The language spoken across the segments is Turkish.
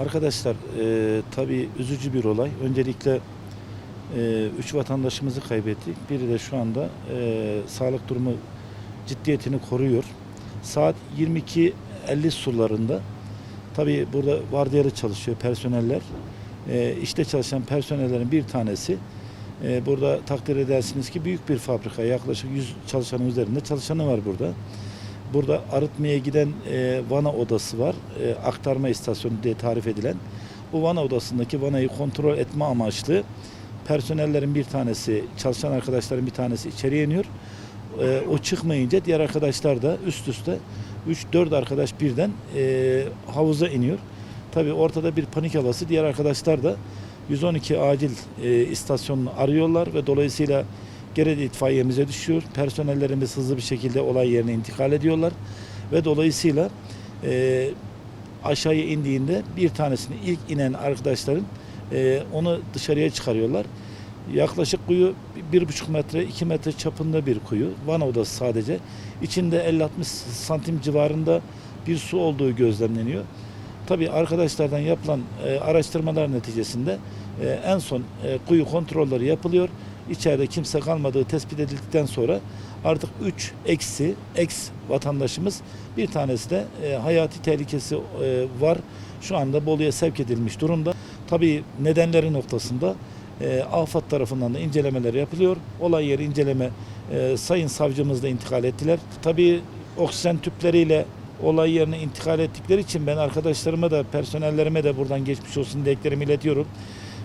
Arkadaşlar e, tabii üzücü bir olay. Öncelikle e, üç vatandaşımızı kaybettik. Biri de şu anda e, sağlık durumu ciddiyetini koruyor. Saat 22.50 sularında tabii burada vardiyalı çalışıyor personeller. E, işte çalışan personellerin bir tanesi e, burada takdir edersiniz ki büyük bir fabrika yaklaşık 100 çalışanın üzerinde çalışanı var burada. Burada arıtmaya giden e, vana odası var. E, aktarma istasyonu diye tarif edilen. Bu vana odasındaki vanayı kontrol etme amaçlı personellerin bir tanesi, çalışan arkadaşların bir tanesi içeriye iniyor. E, o çıkmayınca diğer arkadaşlar da üst üste 3-4 arkadaş birden e, havuza iniyor. Tabii ortada bir panik havası. Diğer arkadaşlar da 112 acil e, istasyonunu arıyorlar ve dolayısıyla Geredi itfaiyemize düşüyor. Personellerimiz hızlı bir şekilde olay yerine intikal ediyorlar. Ve dolayısıyla e, aşağıya indiğinde bir tanesini ilk inen arkadaşların e, onu dışarıya çıkarıyorlar. Yaklaşık kuyu bir buçuk metre, iki metre çapında bir kuyu. Van odası sadece. İçinde 50-60 santim civarında bir su olduğu gözlemleniyor. Tabii arkadaşlardan yapılan e, araştırmalar neticesinde e, en son e, kuyu kontrolleri yapılıyor. İçeride kimse kalmadığı tespit edildikten sonra artık 3 eksi ex vatandaşımız bir tanesi de e, hayati tehlikesi e, var. Şu anda Bolu'ya sevk edilmiş durumda. Tabii nedenleri noktasında e, AFAD tarafından da incelemeler yapılıyor. Olay yeri inceleme e, sayın savcımız da intikal ettiler. Tabii oksijen tüpleriyle olay yerine intikal ettikleri için ben arkadaşlarıma da personellerime de buradan geçmiş olsun dileklerimi iletiyorum.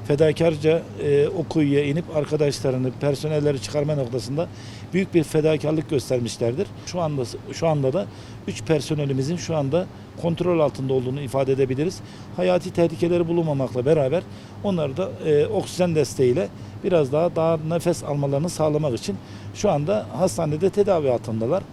Fedakarca e, o kuyuya inip arkadaşlarını, personelleri çıkarma noktasında büyük bir fedakarlık göstermişlerdir. Şu anda şu anda da 3 personelimizin şu anda kontrol altında olduğunu ifade edebiliriz. Hayati tehlikeleri bulunmamakla beraber onları da e, oksijen desteğiyle biraz daha daha nefes almalarını sağlamak için şu anda hastanede tedavi altındalar.